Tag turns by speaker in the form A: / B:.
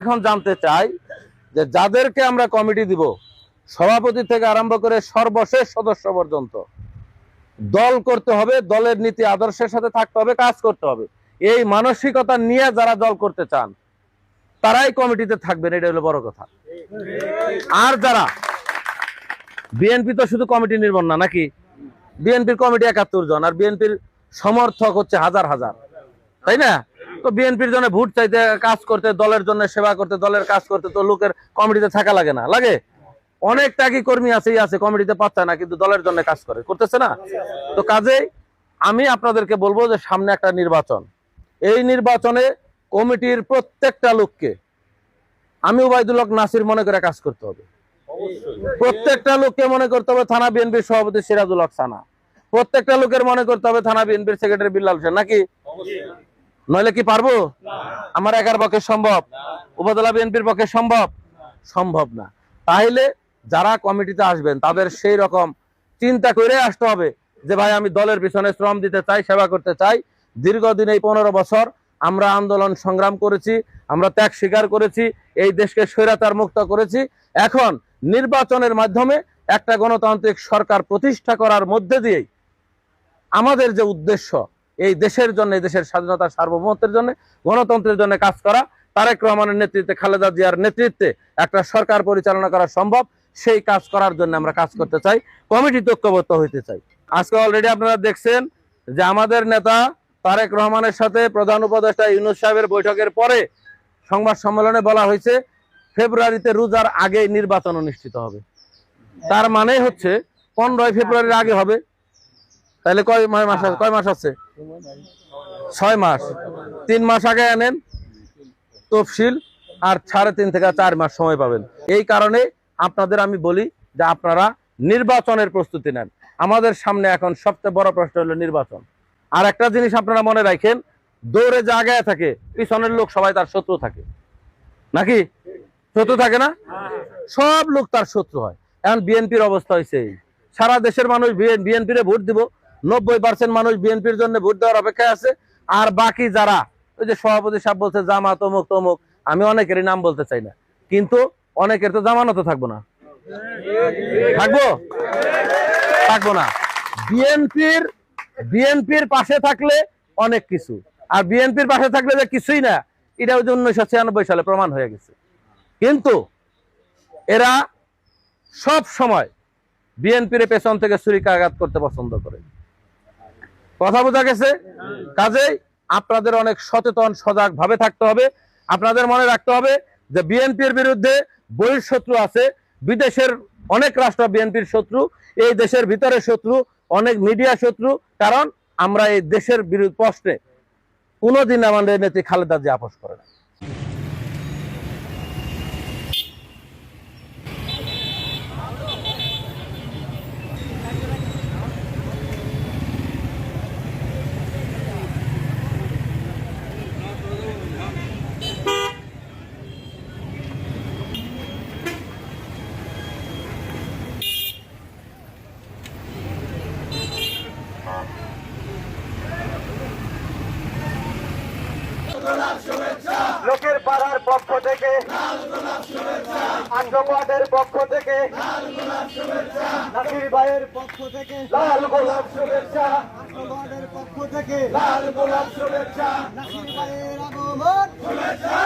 A: এখন জানতে চাই যে যাদেরকে আমরা কমিটি দিব, সভাপতি থেকে আরম্ভ করে সর্বশেষ সদস্য পর্যন্ত, দল করতে হবে, দলের নীতি আদর্শের সাথে থাকতে হবে, কাজ করতে হবে। এই মানসিকতা নিয়ে যারা দল করতে চান, তারাই কমিটিতে থাকবেন এটা হলো বড় কথা। আর যারা, বিএনপি তো শুধু কমিটি নির্মাণ না, নাকি? বিএনপির কমিটি একাত্তর জন, আর বিএনপির সমর্থক হচ্ছে হাজার হাজার। তাই না? তো বিএনপির জন্য ভোট চাইতে কাজ করতে দলের জন্য সেবা করতে দলের কাজ করতে তো লোকের কমিটিতে থাকা লাগে না। লাগে? অনেক ত্যাগী কর্মী আছে আছে কমিটিতে পাচ্ছে না কিন্তু দলের জন্য কাজ করে। করতেছে না? তো কাজেই আমি আপনাদেরকে বলব যে সামনে একটা নির্বাচন। এই নির্বাচনে কমিটির প্রত্যেকটা লোককে আমি উবায়দুল হক নাসির মনে করে কাজ করতে হবে। প্রত্যেকটা লোককে মনে করতে হবে থানা বিএনপির সভাপতি সিরাজুল হক সানা। প্রত্যেকটা লোকের মনে করতে হবে থানা বিএনপির সেক্রেটারি বিল্লাল হোসেন নাকি? নইলে কি পারব? আমার একার পক্ষে সম্ভব। উপজেলা বিএনপির পক্ষে সম্ভব? সম্ভব না। তাহলে যারা কমিটিতে আসবেন তাদের সেই রকম চিন্তা করে আসতে হবে যে ভাই আমি দলের পিছনে শ্রম দিতে চাই সেবা করতে চাই। দীর্ঘদিন এই পনেরো বছর আমরা আন্দোলন সংগ্রাম করেছি আমরা ত্যাগ স্বীকার করেছি এই দেশকে স্বৈরাচার মুক্ত করেছি। এখন নির্বাচনের মাধ্যমে একটা গণতান্ত্রিক সরকার প্রতিষ্ঠা করার মধ্যে দিয়েই আমাদের যে উদ্দেশ্য এই দেশের জন্য দেশের স্বাধীনতা সার্বভৌমত্বের জন্য, গণতন্ত্রের জন্য কাজ করা। তারেক রহমানের নেতৃত্বে, খালেদা জিয়ার নেতৃত্বে একটা সরকার পরিচালনা করা সম্ভব। সেই কাজ করার জন্য আমরা কাজ করতে চাই। কমিটি ঐক্যবদ্ধ হইতে চাই। আজকে অলরেডি আপনারা দেখছেন যে আমাদের নেতা তারেক রহমানের সাথে প্রধান উপদেষ্টা ইউনুস সাহেবের বৈঠকের পরে সংবাদ সম্মেলনে বলা হয়েছে, ফেব্রুয়ারিতে রোজার আগে নির্বাচন অনুষ্ঠিত হবে। তার মানে হচ্ছে, পনেরোই ফেব্রুয়ারির আগে হবে। তাহলে কয় মাস আছে- কয় মাস আছে? ছয় মাস। তিন মাস আগে আনেন তফসিল আর সাড়ে তিন থেকে চার মাস সময় পাবেন। এই কারণে আপনাদের আমি বলি যে আপনারা নির্বাচনের প্রস্তুতি নেন। আমাদের সামনে এখন সবচেয়ে বড় প্রশ্ন হলো নির্বাচন। আর একটা জিনিস আপনারা মনে রাখেন, দৌড়ে যে আগায় থাকে, পিছনের লোক সবাই তার শত্রু থাকে। নাকি? শত্রু থাকে না? সব লোক তার শত্রু হয়। এখন বিএনপির অবস্থা হয়েছে সারা দেশের মানুষ বিএনপির ভোট দিব। নব্বই পার্সেন্ট মানুষ বিএনপির জন্য ভোট দেওয়ার অপেক্ষায় আছে। আর বাকি যারা, ওই যে সভাপতি সাহেব বলছে জামা তমুক তমুক, আমি অনেকেরই নাম বলতে চাই না। কিন্তু অনেকের তো জামানতও থাকব না। থাকব? থাকব না। বিএনপির বিএনপির পাশে থাকলে অনেক কিছু। আর বিএনপির পাশে থাকলে যে কিছুই না, এটা ওই যে উনিশশো ছিয়ানব্বই সালে প্রমাণ হয়ে গেছে। কিন্তু এরা সব সময় বিএনপির পেছন থেকে ছুরিকাঘাত করতে পছন্দ করে। কথা বোঝা গেছে? কাজেই আপনাদের অনেক সচেতন, সজাগ ভাবে থাকতে হবে। আপনাদের মনে রাখতে হবে যে বিএনপির বিরুদ্ধে বহিঃশত্রু আছে। বিদেশের অনেক রাষ্ট্র বিএনপির শত্রু, এই দেশের ভিতরে শত্রু, অনেক মিডিয়া শত্রু, কারণ আমরা এই দেশের বিরুদ্ধে প্রশ্নে কোনোদিন আমাদের নেত্রী খালেদা জিয়া আপোষ করে না।
B: লোকের পাড়ার পক্ষ থেকে আন্ডারওয়ার্ডের পক্ষ থেকে নাসির ভাইয়ের পক্ষ থেকে লাল গোলাপ শুভেচ্ছা। আন্ডারওয়ার্ডের পক্ষ থেকে লাল গোলাপ শুভেচ্ছা। নাসির ভাইয়ের আগমন। শুভেচ্ছা